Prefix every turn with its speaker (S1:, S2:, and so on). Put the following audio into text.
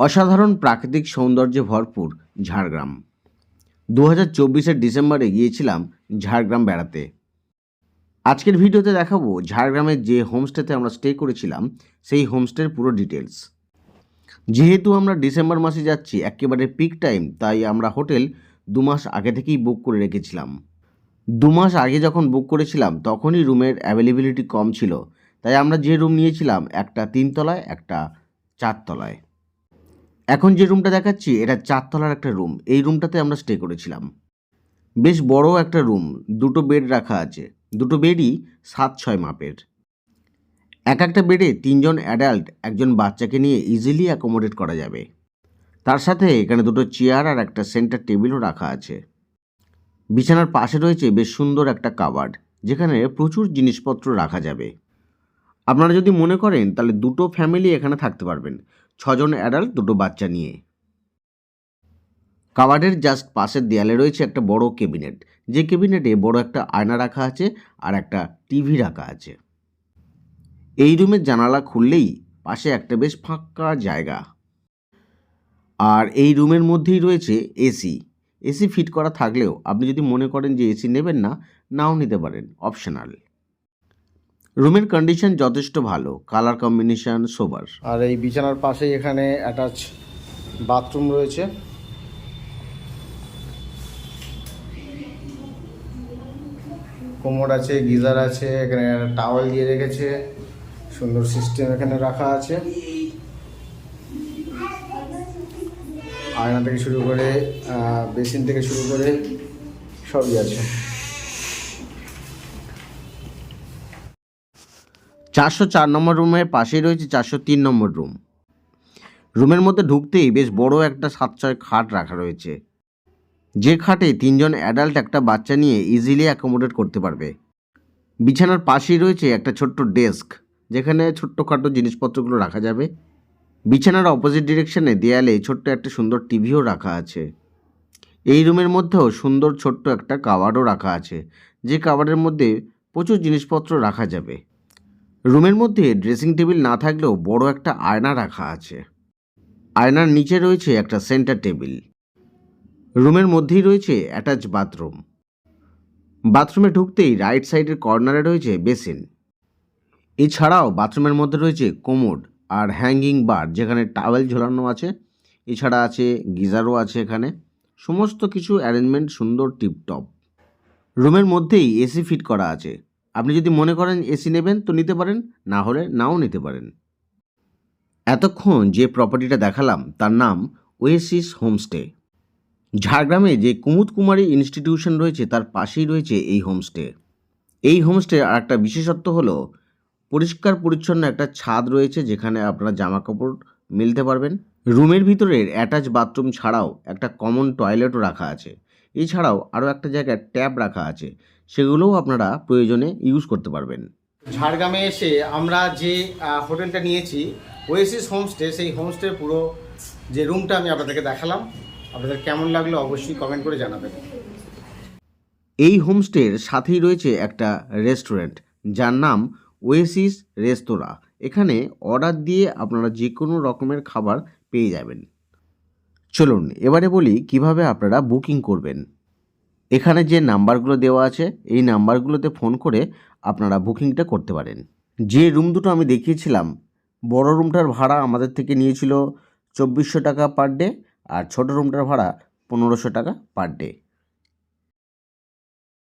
S1: অসাধারণ প্রাকৃতিক সৌন্দর্যে ভরপুর ঝাড়গ্রাম। দু হাজার চব্বিশের ডিসেম্বরে গিয়েছিলাম ঝাড়গ্রাম বেড়াতে। আজকের ভিডিওতে দেখাবো ঝাড়গ্রামের যে হোমস্টেতে আমরা স্টে করেছিলাম, সেই হোমস্টের পুরো ডিটেলস যেহেতু আমরা ডিসেম্বর মাসে যাচ্ছি, একেবারে পিক টাইম, তাই আমরা হোটেল দু মাস আগে থেকেই বুক করে রেখেছিলাম। দু মাস আগে যখন বুক করেছিলাম, তখনই রুমের অ্যাভেলেবিলিটি কম ছিল। তাই আমরা যে রুম নিয়েছিলাম, একটা তিনতলায়, একটা চারতলায়। এখন যে রুমটা দেখাচ্ছি, এটা চারতলার একটা রুম এই রুমটাতে আমরা স্টে করেছিলাম। বেশ বড় একটা রুম দুটো বেড রাখা আছে। দুটো বেডই সাত ছয় মাপের। এক একটা বেডে তিনজন অ্যাডাল্ট একজন বাচ্চাকে নিয়ে ইজিলি অ্যাকোমোডেট করা যাবে। তার সাথে এখানে দুটো চেয়ার আর একটা সেন্টার টেবিলও রাখা আছে। বিছানার পাশে রয়েছে বেশ সুন্দর একটা কাবার্ড, যেখানে প্রচুর জিনিসপত্র রাখা যাবে। আপনারা যদি মনে করেন, তাহলে দুটো ফ্যামিলি এখানে থাকতে পারবেন, ছজন অ্যাডাল্ট দুটো বাচ্চা নিয়ে। কাবার্ডের জাস্ট পাশের দেয়ালে রয়েছে একটা বড় কেবিনেট যে কেবিনেটে বড় একটা আয়না রাখা আছে আর একটা টিভি রাখা আছে। এই রুমের জানালা খুললেই পাশে একটা বেশ ফাঁকা জায়গা। আর এই রুমের মধ্যেই রয়েছে এসি এসি ফিট করা থাকলেও আপনি যদি মনে করেন যে এসি নেবেন না, নাও নিতে পারেন অপশনাল। রুমের কন্ডিশন যথেষ্ট ভালো, কালার কম্বিনেশন সোবার।
S2: আর এই বিছানার পাশেই এখানে অ্যাটাচ বাথরুম রয়েছে। কোমর আছে, গিজার আছে, এখানে টাওয়েল দিয়ে রেখেছে। সুন্দর সিস্টেম এখানে রাখা আছে। আয়না থেকে শুরু করে বেসিন থেকে শুরু করে সবই আছে।
S1: চারশো চার নম্বর রুমের পাশেই রয়েছে চারশো তিন নম্বর রুম। রুমের মধ্যে ঢুকতেই বেশ বড় একটা সাত ছয় খাট রাখা রয়েছে। যে খাটে তিনজন অ্যাডাল্ট একটা বাচ্চা নিয়ে ইজিলি অ্যাকোমোডেট করতে পারবে। বিছানার পাশেই রয়েছে একটা ছোট্ট ডেস্ক, যেখানে ছোট্টখাটো জিনিসপত্রগুলো রাখা যাবে। বিছানার অপোজিট ডিরেকশনে দেয়ালে ছোট্ট একটা সুন্দর টিভিও রাখা আছে। এই রুমের মধ্যেও সুন্দর ছোট্ট একটা কাবার্ডও রাখা আছে, যে কাবার্ডের মধ্যে প্রচুর জিনিসপত্র রাখা যাবে। রুমের মধ্যে ড্রেসিং টেবিল না থাকলেও বড় একটা আয়না রাখা আছে। আয়নার নিচে রয়েছে একটা সেন্টার টেবিল রুমের মধ্যেই রয়েছে অ্যাটাচ বাথরুম বাথরুমে ঢুকতেই রাইট সাইডের কর্নারে রয়েছে বেসিন এছাড়াও বাথরুমের মধ্যে রয়েছে কোমোড আর হ্যাঙ্গিং বার যেখানে টাওয়েল ঝোলানো আছে, এছাড়া আছে গিজারও আছে এখানে। সমস্ত কিছু অ্যারেঞ্জমেন্ট সুন্দর টিপটপ রুমের মধ্যেই এসি ফিট করা আছে। আপনি যদি মনে করেন এসি নেবেন তো নিতে পারেন, না হলে নাও নিতে পারেন। এতক্ষণ যে প্রপার্টিটা দেখালাম, তার নাম ওয়েসিস হোমস্টে ঝাড়গ্রামে যে কুমুদ কুমারী ইনস্টিটিউশন রয়েছে, তার পাশেই রয়েছে এই হোমস্টে এই হোমস্টে আর একটা বিশেষত্ব হলো পরিষ্কার পরিচ্ছন্ন একটা ছাদ রয়েছে যেখানে আপনারা জামা কাপড় মেলতে পারবেন। রুমের ভিতরে অ্যাটাচ বাথরুম ছাড়াও একটা কমন টয়লেটও রাখা আছে। এছাড়াও আরও একটা জায়গায় ট্যাপ রাখা আছে। সেগুলোও আপনারা প্রয়োজনে ইউজ করতে পারবেন।
S2: ঝাড়গ্রামে এসে আমরা যে হোটেলটা নিয়েছি ওয়েসিস হোমস্টে সেই হোমস্টের পুরো যে রুমটা আমি আপনাদেরকে দেখালাম। আপনাদের কেমন লাগল অবশ্যই কমেন্ট করে জানাবেন।
S1: এই হোমস্টের সাথেই রয়েছে একটা রেস্টুরেন্ট যার নাম ওয়েসিস রেস্তোরাঁ। এখানে অর্ডার দিয়ে আপনারা যে কোনো রকমের খাবার পেয়ে যাবেন। চলুন, এবারে বলি কীভাবে আপনারা বুকিং করবেন। এখানে যে নাম্বারগুলো দেওয়া আছে, এই নাম্বারগুলোতে ফোন করে আপনারা বুকিংটা করতে পারেন। যে রুম দুটো আমি দেখিয়েছিলাম, বড় রুমটার ভাড়া আমাদের থেকে নিয়েছিল চব্বিশশো টাকা পার ডে আর ছোটো রুমটার ভাড়া পনেরোশো টাকা পার ডে।